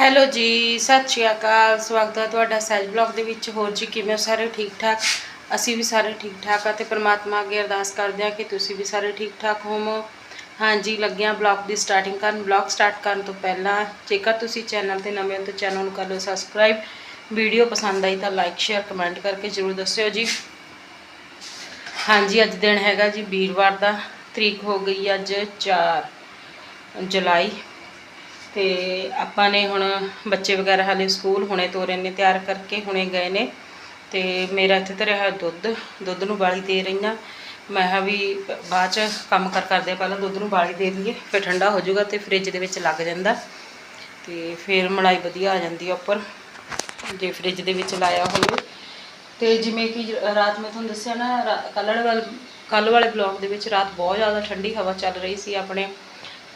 Hello ਜੀ, ਸਤਿ ਸ਼੍ਰੀ ਅਕਾਲ। ਸਵਾਗਤ ਹੈ ਤੁਹਾਡਾ ਸਹਿਜ ਬਲੌਗ ਦੇ ਵਿੱਚ। ਹੋਰ ਜੀ, ਕਿਵੇਂ ਹੋ? ਸਾਰੇ ਠੀਕ ਠਾਕ? ਅਸੀਂ ਵੀ ਸਾਰੇ ਠੀਕ ਠਾਕ ਆ ਤੇ ਪ੍ਰਮਾਤਮਾ ਅੱਗੇ ਅਰਦਾਸ ਕਰਦੇ ਆ ਕਿ ਤੁਸੀਂ ਵੀ ਸਾਰੇ ਠੀਕ ਠਾਕ ਹੋਵੋ। ਹਾਂਜੀ, ਲੱਗਿਆ ਬਲੌਗ ਦੀ ਸਟਾਰਟਿੰਗ ਕਰਨ। ਬਲੌਗ ਸਟਾਰਟ ਕਰਨ ਤੋਂ ਪਹਿਲਾਂ, ਜੇਕਰ ਤੁਸੀਂ ਚੈਨਲ ਤੇ ਨਵੇਂ ਹੋ ਤਾਂ ਚੈਨਲ ਨੂੰ ਕਰ ਲਓ ਸਬਸਕ੍ਰਾਈਬ ਵੀਡੀਓ ਪਸੰਦ ਆਈ ਤਾਂ ਲਾਈਕ ਸ਼ੇਅਰ ਕਮੈਂਟ ਕਰਕੇ ਜਰੂਰ ਦੱਸਿਓ ਜੀ। ਹਾਂਜੀ, ਅੱਜ ਦਿਨ ਹੈਗਾ ਜੀ ਵੀਰਵਾਰ ਦਾ। ਤਰੀਕ ਹੋ ਗਈ ਅੱਜ 4 ਜੁਲਾਈ। ਤੇ ਆਪਾਂ ਨੇ ਹੁਣ ਬੱਚੇ ਵਗੈਰਾ ਹਾਲੇ ਸਕੂਲ ਹੁਣੇ ਤੋਰੇ ਨੇ, ਤਿਆਰ ਕਰਕੇ ਹੁਣੇ ਗਏ ਨੇ। ਤੇ ਮੇਰਾ ਇੱਥੇ ਧਰਿਆ ਹੋਇਆ ਦੁੱਧ ਦੁੱਧ ਨੂੰ ਬਾਲੀ ਦੇ ਰਹੀਆਂ ਮੈਂ ਕਿਹਾ ਵੀ ਬਾਅਦ ਚ ਕੰਮ ਕਰ ਕਰਦੇ ਆ ਪਹਿਲਾਂ ਦੁੱਧ ਨੂੰ ਬਾਲੀ ਦੇ ਲਈਏ ਫਿਰ ਠੰਡਾ ਹੋ ਜਾਊਗਾ ਤੇ ਫ੍ਰਿਜ ਦੇ ਵਿੱਚ ਲੱਗ ਜਾਂਦਾ। ਤੇ ਫਿਰ ਮਲਾਈ ਵਧੀਆ ਆ ਜਾਂਦੀ ਆ ਉੱਪਰ, ਜੇ ਫ੍ਰਿਜ ਦੇ ਵਿੱਚ ਲਾਇਆ ਹੋਵੇ। ਤੇ ਜਿਵੇਂ ਕਿ ਰਾਤ ਮੈਂ ਤੁਹਾਨੂੰ ਦੱਸਿਆ ਨਾ ਕੱਲ੍ਹ ਵਾਲੇ ਕੱਲ੍ਹ ਵਾਲੇ ਬਲੌਗ ਦੇ ਵਿੱਚ ਰਾਤ ਬਹੁਤ ਜ਼ਿਆਦਾ ਠੰਡੀ ਹਵਾ ਚੱਲ ਰਹੀ ਸੀ ਆਪਣੇ।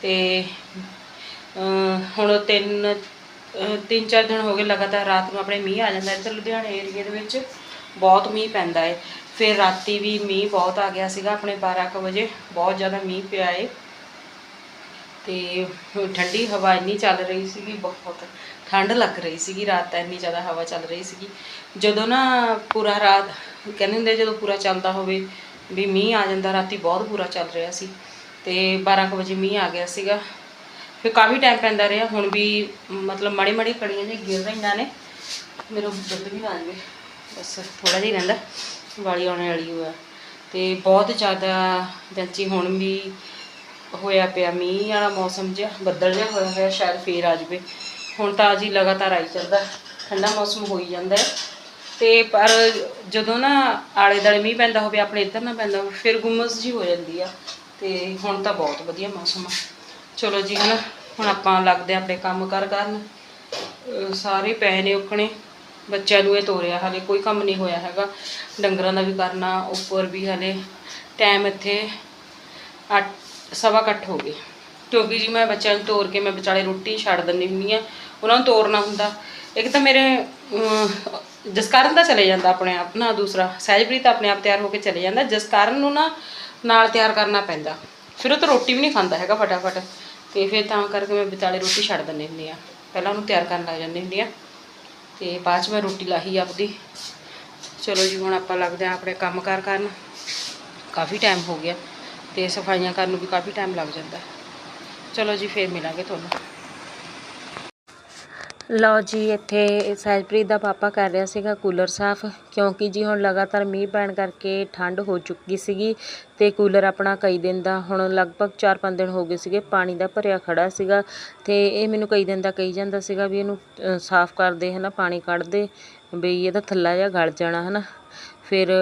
ਤੇ ਹੁਣ ਤਿੰਨ ਤਿੰਨ ਚਾਰ ਦਿਨ ਹੋ ਗਏ ਲਗਾਤਾਰ ਰਾਤ ਨੂੰ ਆਪਣੇ ਮੀਂਹ ਆ ਜਾਂਦਾ ਇੱਧਰ ਲੁਧਿਆਣੇ ਏਰੀਏ ਦੇ ਵਿੱਚ ਬਹੁਤ ਮੀਂਹ ਪੈਂਦਾ ਹੈ। ਫਿਰ ਰਾਤੀ ਵੀ ਮੀਂਹ ਬਹੁਤ ਆ ਗਿਆ ਸੀਗਾ, ਆਪਣੇ 12 ਕੁ ਵਜੇ ਬਹੁਤ ਜ਼ਿਆਦਾ ਮੀਂਹ ਪਿਆ ਏ ਤੇ ਠੰਡੀ ਹਵਾ ਇੰਨੀ ਚੱਲ ਰਹੀ ਸੀਗੀ, ਬਹੁਤ ਠੰਡ ਲੱਗ ਰਹੀ ਸੀਗੀ ਰਾਤ ਤਾਂ ਇੰਨੀ ਜ਼ਿਆਦਾ ਹਵਾ ਚੱਲ ਰਹੀ ਸੀਗੀ। ਜਦੋਂ ਨਾ ਪੂਰਾ ਰਾਤ, ਕਹਿੰਦੇ ਹੁੰਦੇ ਜਦੋਂ ਪੂਰਾ ਚੱਲਦਾ ਹੋਵੇ ਵੀ ਮੀਂਹ ਆ ਜਾਂਦਾ, ਰਾਤੀ ਬਹੁਤ ਪੂਰਾ ਚੱਲ ਰਿਹਾ ਸੀ। ਤੇ 12 ਕੁ ਵਜੇ ਮੀਂਹ ਆ ਗਿਆ ਸੀਗਾ। ਫਿਰ ਕਾਫੀ ਟਾਈਮ ਪੈਂਦਾ ਰਿਹਾ, ਹੁਣ ਵੀ ਮਤਲਬ ਮਾੜੀ ਮਾੜੀ ਕਣੀਆਂ ਜਿਹੀਆਂ ਗਿਰ ਰਹੀਆਂ ਨੇ। ਮੇਰਾ ਦੁੱਧ ਵੀ ਨਾ ਜਾਵੇ। ਬਸ ਥੋੜਾ ਜਿਹਾ ਰਹਿੰਦਾ, ਵਾਲੀ ਆਉਣ ਵਾਲੀ ਹੋਇਆ। ਤੇ ਬਹੁਤ ਜ਼ਿਆਦਾ ਜਾਂਚੀ ਹੁਣ ਵੀ ਹੋਇਆ ਪਿਆ, ਮੀਂਹ ਵਾਲਾ ਮੌਸਮ ਜਿਹਾ, ਬੱਦਲ ਜਿਹਾ ਹੋਇਆ ਹੋਇਆ, ਸ਼ਾਇਦ ਫੇਰ ਆ ਜਾਵੇ। ਹੁਣ ਤਾਂ ਜੀ ਲਗਾਤਾਰ ਆਈ ਚੱਲਦਾ, ਠੰਡਾ ਮੌਸਮ ਹੋਈ ਜਾਂਦਾ ਹੈ। ਤੇ ਪਰ ਜਦੋਂ ਨਾ ਆਲੇ ਦਾਲੇ ਮੀਂਹ ਪੈਂਦਾ ਹੋਵੇ, ਆਪਣੇ ਇੱਧਰ ਨਾ ਪੈਂਦਾ ਹੋਵੇ, ਫਿਰ ਗੁੰਮਸ ਜੀ ਹੋ ਜਾਂਦੀ ਆ। ਤੇ ਹੁਣ ਤਾਂ ਬਹੁਤ ਵਧੀਆ ਮੌਸਮ ਆ। ਚਲੋ ਜੀ ਹਨਾ? ਹੁਣ ਆਪਾਂ ਲੱਗਦੇ ਆਂ ਆਪਣੇ ਕੰਮ ਕਾਰ ਕਰਨ। ਸਾਰੇ ਪਏ ਨੇ ਉਖਣੇ ਬੱਚਿਆਂ ਨੂੰ ਇਹ ਤੋਰਿਆ ਹਲੇ ਕੋਈ ਕੰਮ ਨਹੀਂ ਹੋਇਆ ਹੈਗਾ। ਡੰਗਰਾਂ ਦਾ ਵੀ ਕਰਨਾ ਉੱਪਰ ਵੀ ਹਲੇ ਟਾਈਮ ਇੱਥੇ ਅੱਠ ਸਵਾ ਇਕੱਠ ਹੋ ਗਏ। ਕਿਉਂਕਿ ਜੀ ਮੈਂ ਬੱਚਿਆਂ ਨੂੰ ਤੋਰ ਕੇ ਮੈਂ ਵਿਚਾਲੇ ਰੋਟੀ ਛੱਡ ਦਿੰਦੀ ਹੁੰਦੀ ਆ। ਉਹਨਾਂ ਨੂੰ ਤੋਰਨਾ ਹੁੰਦਾ। ਇੱਕ ਤਾਂ ਮੇਰੇ ਅਮ, ਜਸਕਰਨ ਤਾਂ ਚਲੇ ਜਾਂਦਾ ਆਪਣੇ ਆਪ ਨਾ ਦੂਸਰਾ ਸਹਿਜਪ੍ਰੀਤ ਆਪਣੇ ਆਪ ਤਿਆਰ ਹੋ ਕੇ ਚਲੇ ਜਾਂਦਾ। ਜਸਕਰਨ ਨੂੰ ਨਾ ਨਾਲ ਤਿਆਰ ਕਰਨਾ ਪੈਂਦਾ। ਫਿਰ ਉਹ ਤਾਂ ਰੋਟੀ ਵੀ ਨਹੀਂ ਖਾਂਦਾ ਹੈਗਾ ਫਟਾਫਟ। ਤੇ ਫਿਰ ਤਾਂ ਕਰਕੇ ਮੈਂ ਵਿਚਾਲੇ ਰੋਟੀ ਛੱਡ ਦਿੰਦੀ ਹੁੰਦੀ ਆ। ਪਹਿਲਾਂ ਉਹਨੂੰ ਤਿਆਰ ਕਰਨ ਲੱਗ ਜਾਂਦੀ ਹੁੰਦੀ ਆ। ਤੇ ਬਾਅਦ ਚ ਮੈਂ ਰੋਟੀ ਲਾਹੀ ਆਪਦੀ। ਚਲੋ ਜੀ, ਹੁਣ ਆਪਾਂ ਲੱਗਦੇ ਆ ਆਪਣੇ ਕੰਮ ਕਾਰ ਕਰਨ। ਕਾਫੀ ਟਾਈਮ ਹੋ ਗਿਆ ਤੇ ਸਫਾਈਆਂ ਕਰਨ ਨੂੰ ਵੀ ਕਾਫੀ ਟਾਈਮ ਲੱਗ ਜਾਂਦਾ। ਚਲੋ ਜੀ, ਫੇਰ ਮਿਲਾਂਗੇ ਤੁਹਾਨੂੰ। ਲਓ ਜੀ, ਇੱਥੇ ਸਹਿਜਪ੍ਰੀਤ ਦਾ ਪਾਪਾ ਕਰ ਰਿਹਾ ਸੀਗਾ ਕੂਲਰ ਸਾਫ਼, ਕਿਉਂਕਿ ਜੀ ਹੁਣ ਲਗਾਤਾਰ ਮੀਂਹ ਪੈਣ ਕਰਕੇ ਠੰਡ ਹੋ ਚੁੱਕੀ ਸੀਗੀ ਤੇ ਕੂਲਰ ਆਪਣਾ ਕਈ ਦਿਨ ਦਾ, ਹੁਣ ਲਗਭਗ 4-5 ਦਿਨ ਹੋ ਗਏ ਸੀਗੇ, ਪਾਣੀ ਦਾ ਭਰਿਆ ਖੜਾ ਸੀਗਾ ਤੇ ਇਹ ਮੈਨੂੰ ਕਈ ਦਿਨ ਦਾ ਕਹੀ ਜਾਂਦਾ ਸੀਗਾ ਵੀ ਇਹਨੂੰ ਸਾਫ਼ ਕਰ ਦੇ ਹਨਾ, ਪਾਣੀ ਕੱਢ ਦੇ ਬਈ ਇਹਦਾ ਥੱਲਾ ਜਿਹਾ ਗਲ ਜਾਣਾ, ਹਨਾ। ਫਿਰ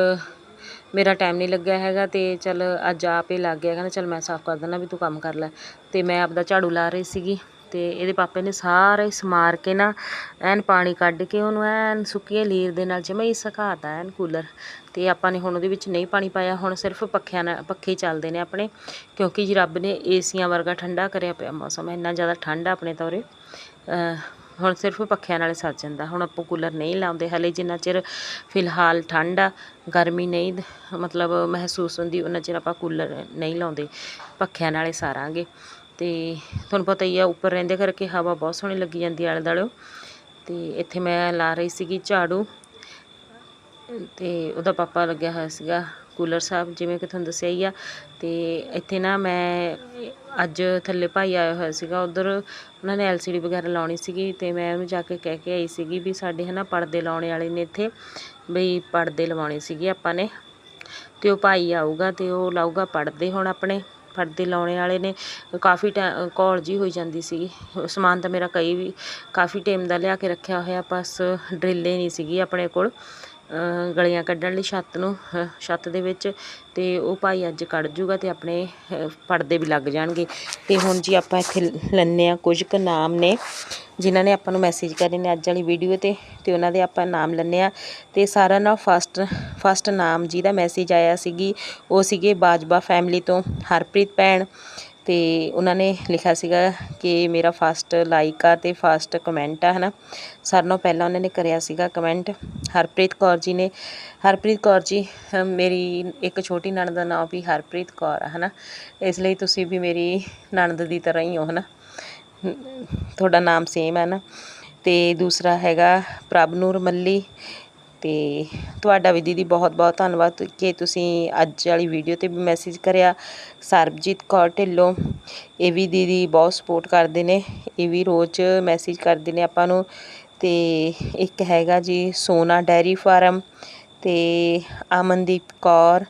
ਮੇਰਾ ਟਾਈਮ ਨਹੀਂ ਲੱਗਿਆ ਹੈਗਾ ਤੇ ਚਲ ਅੱਜ ਆਪ ਹੀ ਲੱਗ ਗਿਆ, ਕਹਿੰਦਾ ਚਲ ਮੈਂ ਸਾਫ਼ ਕਰ ਦਿੰਦਾ ਵੀ ਤੂੰ ਕੰਮ ਕਰ ਲੈ, ਤੇ ਮੈਂ ਆਪਦਾ ਝਾੜੂ ਲਾ ਰਹੀ ਸੀਗੀ। ਤੇ ਇਹਦੇ ਪਾਪੇ ਨੇ ਸਾਰਾ ਹੀ ਸਮਾਰ ਕੇ ਨਾ ਐਨ ਪਾਣੀ ਕੱਢ ਕੇ ਉਹਨੂੰ ਐਨ ਸੁੱਕੀਏ ਲੀਰ ਦੇ ਨਾਲ ਜਿਵੇਂ ਹੀ ਸੁਕਾਤਾ, ਐਨ ਕੂਲਰ। ਤੇ ਆਪਾਂ ਨੇ ਹੁਣ ਉਹਦੇ ਵਿੱਚ ਨਹੀਂ ਪਾਣੀ ਪਾਇਆ, ਹੁਣ ਸਿਰਫ ਪੱਖਿਆਂ ਨਾਲ, ਪੱਖੇ ਚੱਲਦੇ ਨੇ ਆਪਣੇ, ਕਿਉਂਕਿ ਜੀ ਰੱਬ ਨੇ ਏਸੀਆਂ ਵਰਗਾ ਠੰਡਾ ਕਰਿਆ ਪਿਆ ਮੌਸਮ, ਇੰਨਾ ਜ਼ਿਆਦਾ ਠੰਡ ਆ ਆਪਣੇ ਤੌਰੇ ਹੁਣ ਸਿਰਫ ਪੱਖਿਆਂ ਨਾਲ ਹੀ ਸਰ ਜਾਂਦਾ, ਹੁਣ ਆਪਾਂ ਕੂਲਰ ਨਹੀਂ ਲਾਉਂਦੇ, ਹਲੇ ਜਿੰਨਾ ਚਿਰ ਫਿਲਹਾਲ ਠੰਡ ਆ, ਗਰਮੀ ਨਹੀਂ ਮਤਲਬ ਮਹਿਸੂਸ ਹੁੰਦੀ ਉਹਨਾਂ ਚਿਰ ਆਪਾਂ ਕੂਲਰ ਨਹੀਂ ਲਾਉਂਦੇ, ਪੱਖਿਆਂ ਨਾਲੇ ਸਾਰਾਂਗੇ। ਤੇ ਤੁਹਾਨੂੰ ਪਤਾ ਹੀ ਆ, ਉੱਪਰ ਰਹਿੰਦੇ ਕਰਕੇ ਹਵਾ ਬਹੁਤ ਸੋਹਣੀ ਲੱਗੀ ਜਾਂਦੀ ਆਲੇ ਦੁਆਲੇ। ਤੇ ਇੱਥੇ ਮੈਂ ਲਾ ਰਹੀ ਸੀਗੀ ਝਾੜੂ। ਤੇ ਉਹਦਾ ਪਾਪਾ ਲੱਗਿਆ ਹੋਇਆ ਸੀਗਾ, ਕੂਲਰ ਸਾਹਿਬ, ਜਿਵੇਂ ਕਿ ਤੁਹਾਨੂੰ ਦੱਸਿਆ ਹੀ ਆ। ਤੇ ਇੱਥੇ ਨਾ ਮੈਂ ਅੱਜ ਥੱਲੇ ਭਾਈ ਆਇਆ ਹੋਇਆ ਸੀਗਾ, ਉਧਰ ਉਹਨਾਂ ਨੇ ਐਲਸੀਡੀ ਵਗੈਰਾ ਲਾਉਣੀ ਸੀਗੀ। ਤੇ ਮੈਂ ਉਹਨੂੰ ਜਾ ਕੇ ਕਹਿ ਕੇ ਆਈ ਸੀਗੀ ਵੀ ਸਾਡੇ ਹਨਾ ਪਰਦੇ ਲਾਉਣੇ ਵਾਲੇ ਨੇ ਇੱਥੇ, ਬਈ ਪਰਦੇ ਲਵਾਉਣੇ ਸੀਗੇ ਆਪਾਂ ਨੇ। ਤੇ ਉਹ ਭਾਈ ਆਊਗਾ ਤੇ ਉਹ ਲਾਊਗਾ ਪਰਦੇ ਹੁਣ ਆਪਣੇ। ਪਰਦੇ ਲਾਉਣੇ ਵਾਲੇ ਨੇ, ਕਾਫੀ ਟਾਈਮ ਘੋਲ ਜੀ ਹੋਈ ਜਾਂਦੀ ਸੀਗੀ। ਸਮਾਨ ਤਾਂ ਮੇਰਾ ਕਈ ਵੀ, ਕਾਫੀ ਟਾਈਮ ਦਾ ਲਿਆ ਕੇ ਰੱਖਿਆ ਹੋਇਆ, ਬਸ ਡਰਿੱਲੇ ਨਹੀਂ ਸੀਗੀ ਆਪਣੇ ਕੋਲ। ਗਲੀਆਂ ਕੱਢਣ ਲਈ ਛੱਤ ਨੂੰ ਛੱਤ ਦੇ ਵਿੱਚ ਤੇ ਉਹ ਭਾਈ ਅੱਜ ਕੱਢ ਜੂਗਾ ਤੇ ਆਪਣੇ ਅ, ਪਰਦੇ ਵੀ ਲੱਗ ਜਾਣਗੇ। ਤੇ ਹੁਣ ਜੀ ਆਪਾਂ ਇੱਥੇ ਲੈਣੇ ਆ ਕੁਝ ਕੁ ਨਾਮ ਨੇ ਜਿਨ੍ਹਾਂ ਨੇ ਆਪਾਂ ਨੂੰ ਮੈਸੇਜ ਕਰੇ ਨੇ ਅੱਜ ਵਾਲੀ ਵੀਡੀਓ ਤੇ ਤੇ ਉਹਨਾਂ ਦੇ ਆਪਾਂ ਨਾਮ ਲੈਣੇ ਆ ਤੇ ਸਾਰਾ ਨਾਲ ਫਸਟ ਫਸਟ ਨਾਮ ਜਿਹਦਾ ਮੈਸੇਜ ਆਇਆ ਸੀਗੀ ਉਹ ਸੀਗੇ ਬਾਜਵਾ ਫੈਮਿਲੀ ਤੋਂ ਹਰਪ੍ਰੀਤ ਭੈਣ। ਤੇ ਉਹਨਾਂ ਨੇ ਲਿਖਿਆ ਸੀਗਾ ਕਿ ਮੇਰਾ ਫਸਟ ਲਾਈਕ ਆ ਤੇ ਫਸਟ ਕਮੈਂਟ ਆ, ਹਨਾ? ਸਾਰਿਆਂ ਨਾਲੋਂ ਪਹਿਲਾਂ ਉਹਨਾਂ ਨੇ ਕਰਿਆ ਸੀਗਾ ਕਮੈਂਟ ਹਰਪ੍ਰੀਤ ਕੌਰ ਜੀ ਨੇ, ਹਰਪ੍ਰੀਤ ਕੌਰ ਜੀ ਮੇਰੀ ਇੱਕ ਛੋਟੀ ਨਣਦ ਦਾ ਨਾਮ ਵੀ ਹਰਪ੍ਰੀਤ ਕੌਰ ਆ, ਹਨਾ? ਇਸ ਲਈ ਤੁਸੀਂ ਵੀ ਮੇਰੀ ਨਣਦ ਦੀ ਤਰ੍ਹਾਂ ਹੀ ਹੋ, ਹਨਾ? ਤੁਹਾਡਾ ਨਾਮ ਸੇਮ ਹੈ ਨਾ ਤੇ ਦੂਸਰਾ ਹੈਗਾ ਪ੍ਰਭਨੂਰ ਮੱਲੀ ਅਤੇ ਤੁਹਾਡਾ ਵੀ ਦੀਦੀ ਬਹੁਤ ਬਹੁਤ ਧੰਨਵਾਦ ਕਿ ਤੁਸੀਂ ਅੱਜ ਵਾਲੀ ਵੀਡੀਓ ਤੇ ਵੀ ਮੈਸੇਜ ਕਰਿਆ। ਸਰਬਜੀਤ ਕੌਰ ਢਿੱਲੋਂ, ਇਹ ਵੀ ਦੀਦੀ ਬਹੁਤ ਸਪੋਰਟ ਕਰਦੇ ਨੇ, ਇਹ ਵੀ ਰੋਜ਼ ਮੈਸੇਜ ਕਰਦੇ ਨੇ ਆਪਾਂ ਨੂੰ। ਅਤੇ ਇੱਕ ਹੈਗਾ ਜੀ ਸੋਨਾ ਡੈਰੀ ਫਾਰਮ ਤੇ ਅਮਨਦੀਪ ਕੌਰ,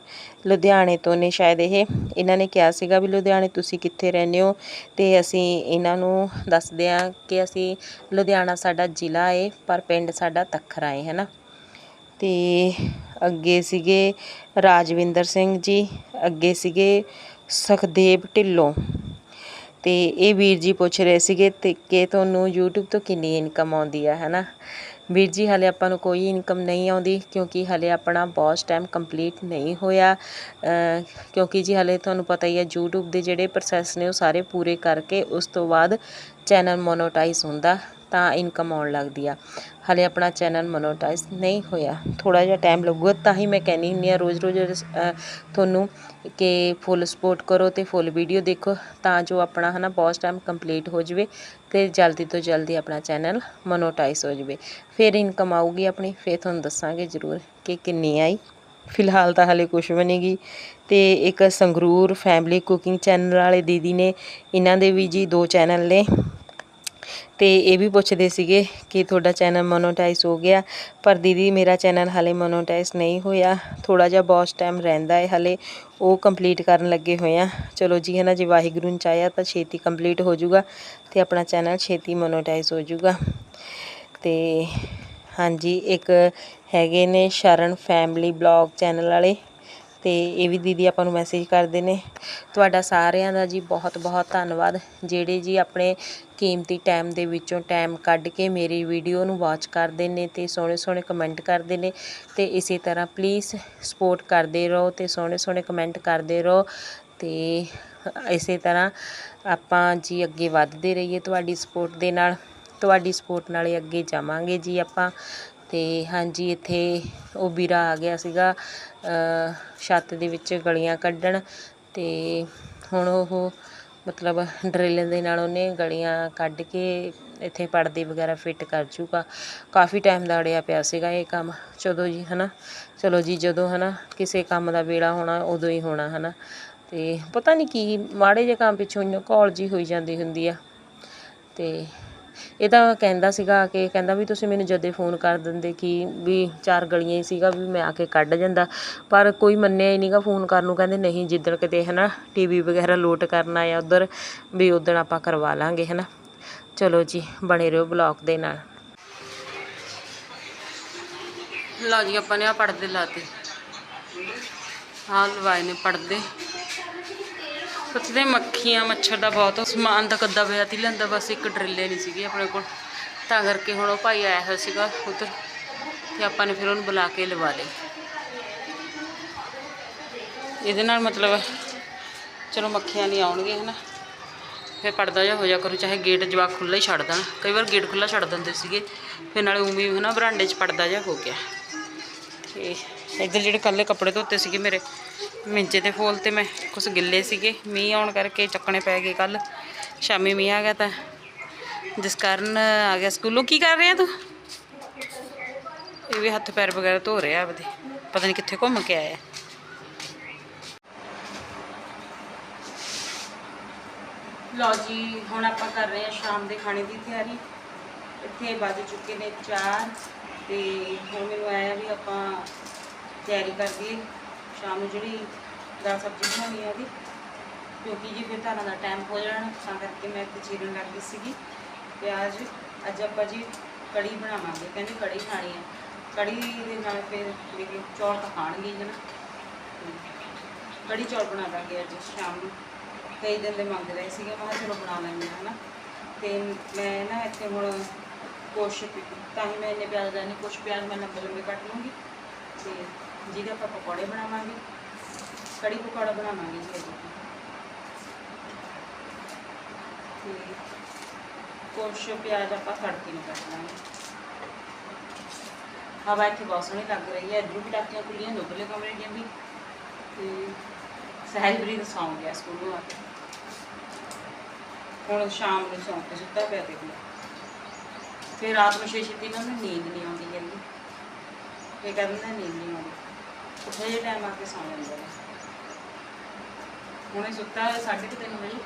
ਲੁਧਿਆਣੇ ਤੋਂ ਨੇ ਸ਼ਾਇਦ ਇਹ। ਇਹਨਾਂ ਨੇ ਕਿਹਾ ਸੀਗਾ ਵੀ ਲੁਧਿਆਣੇ ਤੁਸੀਂ ਕਿੱਥੇ ਰਹਿੰਦੇ ਹੋ? ਤੇ ਅਸੀਂ ਇਹਨਾਂ ਨੂੰ ਦੱਸਦੇ ਹਾਂ ਕਿ ਅਸੀਂ ਲੁਧਿਆਣਾ ਸਾਡਾ ਜ਼ਿਲ੍ਹਾ ਏ, ਪਰ ਪਿੰਡ ਸਾਡਾ ਤਖਰਾ ਏ, ਹੈਨਾ? ਅਤੇ ਅੱਗੇ ਸੀਗੇ ਰਾਜਵਿੰਦਰ ਸਿੰਘ ਜੀ, ਅੱਗੇ ਸੀਗੇ ਸੁਖਦੇਵ ਢਿੱਲੋਂ। ਅਤੇ ਇਹ ਵੀਰ ਜੀ ਪੁੱਛ ਰਹੇ ਸੀਗੇ ਤੇ ਕਿ ਤੁਹਾਨੂੰ YouTube ਤੋਂ ਕਿੰਨੀ ਇਨਕਮ ਆਉਂਦੀ ਆ ਹੈ ਨਾ ਵੀਰ ਜੀ, ਹਲੇ ਆਪਾਂ ਨੂੰ ਕੋਈ ਇਨਕਮ ਨਹੀਂ ਆਉਂਦੀ ਕਿਉਂਕਿ ਹਲੇ ਆਪਣਾ ਬਹੁਤ ਟਾਈਮ ਕੰਪਲੀਟ ਨਹੀਂ ਹੋਇਆ। ਕਿਉਂਕਿ ਜੀ, ਹਲੇ ਤੁਹਾਨੂੰ ਪਤਾ ਹੀ ਹੈ YouTube ਦੇ ਜਿਹੜੇ ਪ੍ਰੋਸੈਸ ਨੇ ਉਹ ਸਾਰੇ ਪੂਰੇ ਕਰਕੇ ਉਸ ਤੋਂ ਬਾਅਦ ਚੈਨਲ ਮੋਨੋਟਾਈਜ਼ ਹੁੰਦਾ। ਤਾਂ ਇਨਕਮ ਆਉਣ ਲੱਗਦੀ ਆ। ਹਲੇ ਆਪਣਾ ਚੈਨਲ ਮੋਨੋਟਾਈਜ਼ ਨਹੀਂ ਹੋਇਆ। ਥੋੜਾ ਜਿਹਾ ਟਾਈਮ ਲੱਗੂਗਾ, ਤਾਂ ਹੀ ਮੈਂ ਕਹਿੰਦੀ ਹੁੰਦੀ ਆ ਰੋਜ਼-ਰੋਜ਼ ਤੁਹਾਨੂੰ ਕਿ ਫੁੱਲ ਸਪੋਰਟ ਕਰੋ ਤੇ ਫੁੱਲ ਵੀਡੀਓ ਦੇਖੋ, ਤਾਂ ਜੋ ਆਪਣਾ ਹਨਾ ਬਹੁਤ ਟਾਈਮ ਕੰਪਲੀਟ ਹੋ ਜਵੇ ਤੇ ਜਲਦੀ ਤੋਂ ਜਲਦੀ ਆਪਣਾ ਚੈਨਲ ਮੋਨੋਟਾਈਜ਼ ਹੋ ਜਵੇ। ਫਿਰ ਇਨਕਮ ਆਊਗੀ ਆਪਣੀ, ਫਿਰ ਤੁਹਾਨੂੰ ਦੱਸਾਂਗੇ ਜ਼ਰੂਰ ਕਿ ਕਿੰਨੀ ਆਈ। ਫਿਲਹਾਲ ਤਾਂ ਹਲੇ ਕੁਝ ਬਣੇਗੀ ਨਹੀਂ ਤੇ ਇੱਕ ਸੰਗਰੂਰ ਫੈਮਿਲੀ ਕੁਕਿੰਗ ਚੈਨਲ ਵਾਲੇ ਦੀਦੀ ਨੇ, ਇਹਨਾਂ ਦੇ ਵੀ ਜੀ ਦੋ ਚੈਨਲ ਨੇ। ਤੇ ਇਹ ਵੀ ਪੁੱਛਦੇ ਸੀਗੇ ਕਿ ਤੁਹਾਡਾ ਚੈਨਲ ਮੋਨੋਟਾਈਜ਼ ਹੋ ਗਿਆ, ਪਰ ਦੀਦੀ ਮੇਰਾ ਚੈਨਲ ਹਲੇ ਮੋਨੋਟਾਈਜ਼ ਨਹੀਂ ਹੋਇਆ ਥੋੜਾ ਜਿਹਾ ਬਹੁਤ ਟਾਈਮ ਰਹਿੰਦਾ ਹੈ ਹਲੇ, ਉਹ ਕੰਪਲੀਟ ਕਰਨ ਲੱਗੇ ਹੋਏ ਆ। ਚਲੋ ਜੀ ਹੈ ਨਾ ਜੇ ਵਾਹਿਗੁਰੂ ਨੇ ਚਾਹਿਆ ਤਾਂ ਛੇਤੀ ਕੰਪਲੀਟ ਹੋ ਜਾਊਗਾ ਤੇ ਆਪਣਾ ਚੈਨਲ ਛੇਤੀ ਮੋਨੋਟਾਈਜ਼ ਹੋ ਜਾਊਗਾ। ਤੇ ਹਾਂਜੀ, ਇੱਕ ਹੈਗੇ ਨੇ ਸ਼ਰਨ ਫੈਮਿਲੀ ਬਲੌਗ ਚੈਨਲ ਵਾਲੇ ਤੇ ਇਹ ਵੀ ਦੀਦੀ ਆਪਾਂ ਨੂੰ ਮੈਸੇਜ ਕਰਦੇ ਨੇ। ਤੁਹਾਡਾ ਸਾਰਿਆਂ ਦਾ ਜੀ ਬਹੁਤ ਬਹੁਤ ਧੰਨਵਾਦ। ਜਿਹੜੇ ਜੀ ਆਪਣੇ ਕੀਮਤੀ ਟਾਈਮ ਦੇ ਵਿੱਚੋਂ ਟਾਈਮ ਕੱਢ ਕੇ ਮੇਰੀ ਵੀਡੀਓ ਨੂੰ ਵਾਚ ਕਰਦੇ ਨੇ ਤੇ ਸੋਹਣੇ ਸੋਹਣੇ ਕਮੈਂਟ ਕਰਦੇ ਨੇ ਤੇ ਇਸੇ ਤਰ੍ਹਾਂ ਪਲੀਜ਼ ਸਪੋਰਟ ਕਰਦੇ ਰਹੋ ਤੇ ਸੋਹਣੇ ਸੋਹਣੇ ਕਮੈਂਟ ਕਰਦੇ ਰਹੋ ਤੇ ਇਸੇ ਤਰ੍ਹਾਂ ਆਪਾਂ ਜੀ ਅੱਗੇ ਵੱਧਦੇ ਰਹੀਏ ਤੁਹਾਡੀ ਸਪੋਰਟ ਦੇ ਨਾਲ। ਤੁਹਾਡੀ ਸਪੋਰਟ ਨਾਲ ਅੱਗੇ ਜਾਵਾਂਗੇ ਜੀ ਆਪਾਂ। ਤੇ ਹਾਂਜੀ, ਇੱਥੇ ਉਹ ਵੀਰਾ ਆ ਗਿਆ ਸੀਗਾ ਛੱਤ ਦੇ ਵਿੱਚ ਗਲੀਆਂ ਕੱਢਣ ਅਤੇ ਹੁਣ ਉਹ ਮਤਲਬ ਡਰਿੱਲ ਦੇ ਨਾਲ ਉਹਨੇ ਗਲੀਆਂ ਕੱਢ ਕੇ ਇੱਥੇ ਪਰਦੇ ਵਗੈਰਾ ਫਿੱਟ ਕਰ ਜੂਗਾ ਕਾਫੀ ਟਾਈਮ ਦਾ ਅੜਿਆ ਪਿਆ ਸੀਗਾ ਇਹ ਕੰਮ। ਚਲੋ ਜੀ ਹੈ ਨਾ ਚਲੋ ਜੀ, ਜਦੋਂ ਹੈ ਨਾ ਕਿਸੇ ਕੰਮ ਦਾ ਵੇਲਾ ਹੋਣਾ, ਉਦੋਂ ਹੀ ਹੋਣਾ ਹੈ ਨਾ ਅਤੇ ਪਤਾ ਨਹੀਂ ਕੀ, ਮਾੜੇ ਜਿਹੇ ਕੰਮ ਪਿੱਛੋਂ ਘੋਲ ਜੀ ਹੋਈ ਜਾਂਦੀ ਹੁੰਦੀ ਆ। ਅਤੇ ਇਹ ਤਾਂ ਕਹਿੰਦਾ ਸੀਗਾ ਕਿ ਕਹਿੰਦਾ ਵੀ ਤੁਸੀਂ ਮੈਨੂੰ ਜਦੇ ਫੋਨ ਕਰ ਦਿੰਦੇ ਕਿ ਵੀ ਚਾਰ ਗਲੀਆਂ ਹੀ ਸੀਗਾ ਵੀ ਮੈਂ ਆ ਕੇ ਕੱਢ ਜਾਂਦਾ। ਪਰ ਕੋਈ ਮੰਨਿਆ ਹੀ ਨਹੀਂਗਾ ਫੋਨ ਕਰਨ ਨੂੰ, ਕਹਿੰਦੇ ਨਹੀਂ ਜਿੱਦਣ ਕਿਤੇ ਹਨਾ ਟੀਵੀ ਵਗੈਰਾ ਲੋਟ ਕਰਨਾ ਆ ਉਧਰ ਵੀ ਉਦਣ ਆਪਾਂ ਕਰਵਾ ਲਾਂਗੇ ਹਨਾ। ਚਲੋ ਜੀ, ਬਣੇ ਰਹੋ ਬਲੌਗ ਦੇ ਨਾਲ। ਲਓ ਜੀ, ਆਪਾਂ ਨੇ ਆ ਪੜਦੇ ਲਾਤੇ। ਹਾਂ ਲਵਾਏ ਨੇ ਪੜਦੇ ਪਤਲੇ ਮੱਖੀਆਂ, ਮੱਛਰ ਦਾ ਬਹੁਤ ਸਮਾਨ ਤਾਂ ਕੱਦਾ ਪਿਆ ਤੀ ਲੈਂਦਾ ਬਸ ਇੱਕ ਡਰਿੱਲੇ ਨਹੀਂ ਸੀਗੀ ਆਪਣੇ ਕੋਲ। ਤਾਂ ਕਰਕੇ ਹੁਣ ਉਹ ਭਾਈ ਆਇਆ ਹੋਇਆ ਸੀਗਾ ਉਧਰ ਤੇ ਆਪਾਂ ਨੇ ਫਿਰ ਉਹਨੂੰ ਬੁਲਾ ਕੇ ਲਵਾ ਲਏ। ਇਹਦੇ ਨਾਲ ਮਤਲਬ ਚਲੋ ਮੱਖੀਆਂ ਨਹੀਂ ਆਉਣਗੇ ਹਨਾ। ਫਿਰ ਪੜਦਾ ਜਾ ਹੋ ਜਾ ਕਰੂ, ਚਾਹੇ ਗੇਟ ਜਵਾਕ ਖੁੱਲ੍ਹਾ ਹੀ ਛੱਡ ਦੇਣ। ਕਈ ਵਾਰ ਗੇਟ ਖੁੱਲ੍ਹਾ ਛੱਡ ਦਿੰਦੇ ਸੀਗੇ, ਫਿਰ ਨਾਲੇ ਉਵੇਂ ਹੀ, ਹਨਾ, ਬਰਾਂਡੇ 'ਚ ਪੜਦਾ ਜਾ ਹੋ ਗਿਆ। ਤੇ ਇੱਧਰ ਜਿਹੜੇ ਕੱਲੇ ਕੱਪੜੇ ਧੋਤੇ ਸੀਗੇ ਮੇਰੇ ਮਿੰਚੇ ਤੇ ਫੋਲ ਤੇ ਮੈਂ ਕੁਝ ਗਿੱਲੇ ਸੀਗੇ, ਮੀਂਹ ਆਉਣ ਕਰਕੇ ਚੱਕਣੇ ਪੈ ਗਏ ਕੱਲ ਸ਼ਾਮੀ ਮੀਂਹ ਆ ਗਿਆ ਤਾਂ ਜਿਸ ਕਾਰਨ ਆ ਗਿਆ ਸਕੂਲੋਂ। ਕੀ ਕਰ ਰਿਹਾ ਤੂੰ? ਇਹ ਵੀ ਹੱਥ ਪੈਰ ਵਗੈਰਾ ਧੋ ਰਿਹਾ ਆਪਦੇ, ਪਤਾ ਨਹੀਂ ਕਿੱਥੇ ਘੁੰਮ ਕੇ ਆਇਆ। ਲਓ ਜੀ, ਹੁਣ ਆਪਾਂ ਕਰ ਰਹੇ ਹਾਂ ਸ਼ਾਮ ਦੇ ਖਾਣੇ ਦੀ ਤਿਆਰੀ। ਇੱਥੇ ਵੱਜ ਚੁੱਕੇ ਨੇ 4 ਤੇ ਹੁਣ ਮੈਨੂੰ ਆਇਆ ਵੀ ਆਪਾਂ ਤਿਆਰੀ ਕਰ ਦਈਏ ਸ਼ਾਮ ਨੂੰ ਜਿਹੜੀ ਦਾਲ ਸਬਜ਼ੀ ਬਣਾਉਣੀ ਹੈ ਉਹਦੀ। ਕਿਉਂਕਿ ਜੀ ਫਿਰ ਧਾਰਾਂ ਦਾ ਟਾਈਮ ਹੋ ਜਾਣਾ, ਤਾਂ ਕਰਕੇ ਮੈਂ ਇੱਥੇ ਚੀਰਨ ਲੱਗ ਗਈ ਸੀਗੀ। ਪਿਆਜ਼, ਅੱਜ ਆਪਾਂ ਜੀ ਕੜੀ ਬਣਾਵਾਂਗੇ। ਕਹਿੰਦੇ ਕੜੀ ਖਾਣੀ ਹੈ। ਕੜੀ ਦੇ ਨਾਲ ਫਿਰ ਮੇਰੇ ਚੌਲ ਤਾਂ ਖਾਣਗੇ ਹੀ ਨਾ। ਤੇ ਕੜੀ ਚੌਲ ਬਣਾ ਲਾਂਗੇ ਅੱਜ, ਸ਼ਾਮ ਨੂੰ। ਕਈ ਦਿਨ ਦੇ ਮੰਗ ਰਹੇ ਸੀਗੇ, ਮੈਂ ਕਿਹਾ ਚਲੋ ਬਣਾ ਲੈਂਦੇ ਹਾਂ, ਹਨਾ। ਤੇ ਮੈਂ ਨਾ ਇੱਥੇ ਹੁਣ ਕੁਛ ਤਾਂ ਹੀ ਮੈਂ ਇੰਨੇ ਪਿਆਜ਼ ਦਾ ਨਹੀਂ, ਕੁਛ ਪਿਆਜ਼ ਮੈਂ ਲੰਬੇ ਲੰਬੇ ਕੱਟ ਲੂੰਗੀ। ਤੇ ਜਿਹਦੇ ਆਪਾਂ ਪਕੌੜੇ ਬਣਾਵਾਂਗੇ, ਕੜੀ ਪਕੌੜਾ ਬਣਾਵਾਂਗੇ ਜੀ ਅੱਜ ਤੇ ਕੁਛ ਪਿਆਜ਼ ਆਪਾਂ ਤੜਕੇ ਨੂੰ ਕੱਟ ਲਾਂਗੇ। ਹਵਾ ਇੱਥੇ ਬਹੁਤ ਸੋਹਣੀ ਲੱਗ ਰਹੀ ਹੈ, ਇੱਧਰੋਂ ਵੀ ਟਾਕੀਆਂ ਖੁੱਲੀਆਂ ਦੁੱਧਲੇ ਕਮਰੇ ਦੀਆਂ ਵੀ। ਤੇ ਸਹਿਜਪ੍ਰੀਤ ਸੌਂ ਗਿਆ ਸਕੂਲੋਂ ਆ ਕੇ। ਹੁਣ ਸ਼ਾਮ ਨੂੰ ਸੌਂ ਕੇ ਸੁੱਤਾ ਪਿਆ ਤੇ ਫਿਰ ਰਾਤ ਨੂੰ ਛੇ ਛੇਤੀ ਨਾਲ ਨੀਂਦ ਨਹੀਂ ਆਉਂਦੀ ਜਲਦੀ ਇਹ ਕਹਿੰਦਾ ਨੀਂਦ ਨਹੀਂ ਆਉਂਦੀ। ਉੱਠੇ ਜੇ ਟਾਈਮ ਆ ਕੇ ਸੌਂ ਜਾਂਦਾ ਹੈ ਹੁਣੇ ਸੁੱਤਾ ਹੈ 3:30 ਵਜੇ।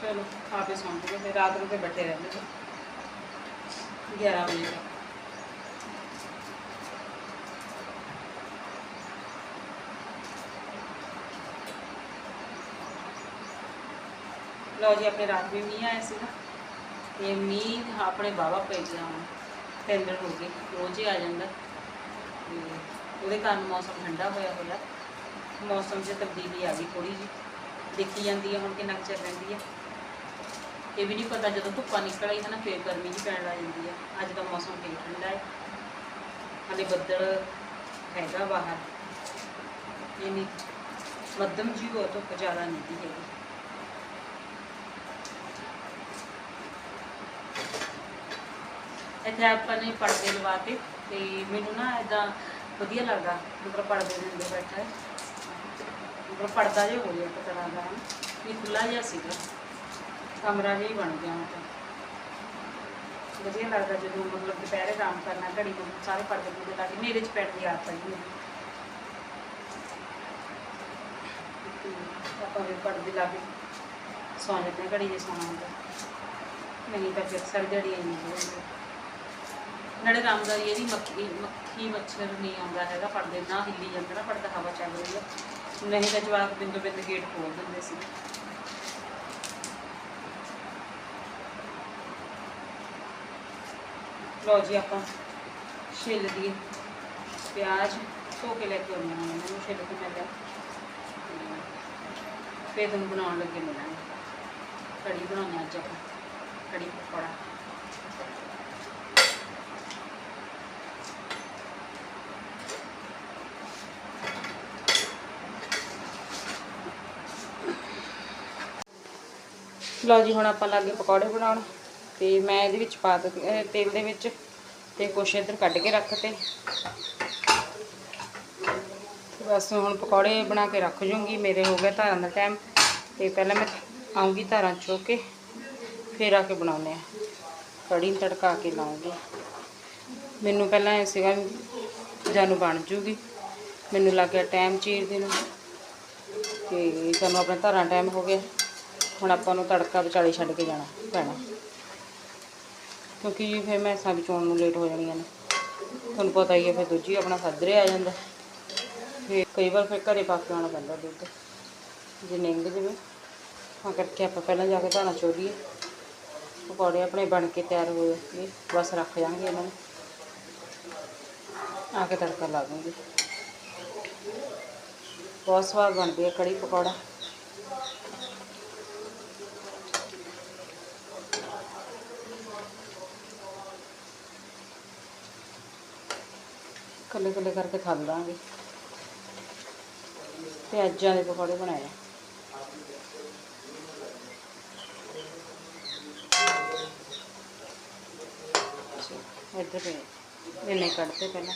ਚਲੋ ਆਪੇ ਸੌਂ ਕੇ ਫਿਰ ਰਾਤ ਨੂੰ ਤੇ ਬੱਟੇ ਰਹਿੰਦੇ ਨੇ। 11 ਵਜੇ ਤੱਕ। ਲਓ ਜੀ, ਆਪਣੇ ਰਾਤ ਵੀ ਮੀਂਹ ਆਇਆ ਸੀ ਨਾ। ਤੇ ਮੀਂਹ ਆਪਣੇ ਬਾਵਾ ਪੈ ਗਿਆ ਹੁਣ। ਤਿੰਨ ਦਿਨ ਹੋ ਗਏ, ਰੋਜ਼ ਹੀ ਆ ਜਾਂਦਾ। ਤੇ ਉਹਦੇ ਕਾਰਨ ਮੌਸਮ ਠੰਡਾ ਹੋਇਆ ਹੋਇਆ। ਮੌਸਮ 'ਚ ਤਬਦੀਲੀ ਆ ਗਈ ਥੋੜੀ ਜੀ ਦੇਖੀ ਜਾਂਦੀ ਹੈ ਹੁਣ ਕਿੰਨਾ ਕੁ ਚਿਰ ਰਹਿੰਦੀ ਹੈ ਇਹ ਵੀ ਨਹੀਂ ਪਤਾ ਜਦੋਂ ਧੁੱਪਾਂ ਨਿਕਲ ਆਈ ਹੈ ਨਾ ਫੇਰ ਗਰਮੀ ਜੀ ਪੈਣ ਲੱਗ ਜਾਂਦੀ ਹੈ ਅੱਜ ਦਾ ਮੌਸਮ ਫੇਰ ਠੰਡਾ ਹੈ ਹਲੇ ਬੱਦਲ ਹੈਗਾ ਬਾਹਰ। ਇਹ ਨਹੀਂ ਮੱਧਮ ਜੀ ਹੋ, ਧੁੱਪ ਜ਼ਿਆਦਾ ਨਹੀਂ ਦੀ ਹੈਗੀ। ਇੱਥੇ ਆਪਾਂ ਨੇ ਪਰਦੇ ਲਵਾਤੇ ਤੇ ਮੈਨੂੰ ਨਾ ਇਦਾਂ ਵਧੀਆ ਲੱਗਦਾ ਮਤਲਬ ਪਰਦੇ ਦੇ ਅੰਦਰ ਬੈਠਾ। ਮਤਲਬ ਪਰਦਾ ਜਿਹਾ ਹੋ ਗਿਆ ਇੱਕ ਤਰ੍ਹਾਂ ਦਾ। ਵੀ ਖੁੱਲਾ ਜਿਹਾ ਸੀਗਾ। ਕਮਰਾ ਜਿਹਾ ਹੀ ਬਣ ਗਿਆ ਹੁਣ ਵਧੀਆ ਲੱਗਦਾ ਜਦੋਂ ਮਤਲਬ ਦੁਪਹਿਰੇ ਆਰਾਮ ਕਰਨਾ ਘੜੀ ਨੂੰ ਸਾਰੇ ਪਰਦੇ ਪੂਰੇ ਲਾ ਕੇ ਨੇਰੇ 'ਚ ਪੈਣ ਦੀ ਆਦਤ ਹੈ ਆਪਾਂ ਵੀ ਪਰਦੇ ਲਾ ਕੇ ਸੌਂ ਜਾਂਦੇ ਹਾਂ, ਘੜੀ ਜੇ ਸੌਣਾ ਹੁੰਦਾ ਨਹੀਂ ਤਾਂ ਫਿਰ ਸਾਰੀ ਦਿਹਾੜੀ ਆਈ ਨਹੀਂ ਨਾਲੇ ਰਾਮਦਾਰੀ ਇਹਦੀ ਮੱਖੀ ਮੱਖੀ ਮੱਛਰ ਨਹੀਂ ਆਉਂਦਾ ਹੈਗਾ ਪਰਦੇ ਨਾ ਹਿੱਲੀ ਜਾਂਦਾ ਨਾ ਪਰਦਾ ਹਵਾ ਚੱਲ ਰਹੀ ਹੈ ਨਹੀਂ ਤਾਂ ਜਵਾਕ ਬਿੰਦੂ ਬਿੰਦ ਗੇਟ ਖੋਲ ਦਿੰਦੇ ਸੀ। ਲਓ ਜੀ ਆਪਾਂ ਛਿੱਲ ਦੀਏ ਪਿਆਜ਼ ਧੋ ਕੇ ਲੈ ਕੇ ਆਉਂਦੇ ਹਾਂ, ਇਹਨਾਂ ਨੂੰ ਛਿੱਲ ਕੇ ਮੈਂ ਲਿਆ ਫਿਰ ਤੁਹਾਨੂੰ ਬਣਾਉਣ ਲੱਗੇ ਮਿਲਾਂਗੇ। ਕੜੀ ਬਣਾਉਣੀ ਅੱਜ ਆਪਾਂ, ਕੜੀ ਪਕੌੜਾ। ਲਓ ਜੀ, ਹੁਣ ਆਪਾਂ ਲੱਗੇ ਪਕੌੜੇ ਬਣਾਉਣ ਤੇ ਮੈਂ ਇਹਦੇ ਵਿੱਚ ਪਾ ਦਿੱਤੇ ਤੇਲ ਦੇ ਵਿੱਚ ਤੇ ਕੁਛ ਇੱਧਰ ਕੱਢ ਕੇ ਰੱਖ ਤੇ। ਬਸ ਹੁਣ ਪਕੌੜੇ ਬਣਾ ਕੇ ਰੱਖ ਜੂੰਗੀ, ਮੇਰੇ ਹੋ ਗਿਆ ਧਾਰਾਂ ਦਾ ਟਾਈਮ ਤੇ ਪਹਿਲਾਂ ਮੈਂ ਆਉਂਗੀ ਧਾਰਾਂ ਚੋ ਕੇ, ਫਿਰ ਆ ਕੇ ਬਣਾਉਨੇ ਆ ਕੜੀ ਤੜਕਾ ਕੇ ਲਾਉਂਗੀ ਮੈਨੂੰ ਪਹਿਲਾਂ ਇਹ ਸੀਗਾ ਵੀ ਜਾਨੂੰ ਬਣ ਜੂਗੀ, ਮੈਨੂੰ ਲੱਗ ਗਿਆ ਟਾਈਮ ਚੀਰਦੇ ਨੂੰ ਤੇ ਸਾਨੂੰ ਆਪਣਾ ਧਾਰਾਂ ਟਾਈਮ ਹੋ ਗਿਆ। ਹੁਣ ਆਪਾਂ ਨੂੰ ਤੜਕਾ ਵਿਚਾਲੇ ਛੱਡ ਕੇ ਜਾਣਾ ਪੈਣਾ। ਕਿਉਂਕਿ ਫਿਰ ਮੈਂ ਸਭ ਨੂੰ ਲੇਟ ਹੋ ਜਾਣੀਆਂ ਨੇ। ਤੁਹਾਨੂੰ ਪਤਾ ਹੀ ਹੈ, ਫਿਰ ਦੂਜੀ ਆਪਣਾ ਸੱਜਰੇ ਆ ਜਾਂਦਾ। ਫਿਰ ਕਈ ਵਾਰ ਫਿਰ ਘਰੇ ਪਾ ਕੇ ਆਉਣਾ ਪੈਂਦਾ ਦੁੱਧ। ਜੇ ਨਿੰਗ ਜਿਵੇਂ, ਤਾਂ ਕਰਕੇ ਆਪਾਂ ਪਹਿਲਾਂ ਜਾ ਕੇ ਧਾਣਾ ਚੋਲੀਏ ਪਕੌੜੇ ਆਪਣੇ ਬਣ ਕੇ ਤਿਆਰ ਹੋਏ ਨੇ ਬਸ ਰੱਖ ਜਾਾਂਗੇ ਇਹਨਾਂ ਨੂੰ। ਆ ਕੇ ਤੜਕਾ ਲਾ ਦੂੰਗੀ। ਬਹੁਤ ਸਵਾਦ ਬਣਦੀ ਹੈ ਕੜੀ ਪਕੌੜਾ। ਕੱਲੇ ਕੱਲੇ ਕਰਕੇ ਖਾ ਲਾਂਗੇ। ਪਿਆਜ਼ਾਂ ਦੇ ਪਕੌੜੇ ਬਣਾਏ ਇੱਧਰ ਪਏ ਕੱਢਦੇ ਪਹਿਲਾਂ।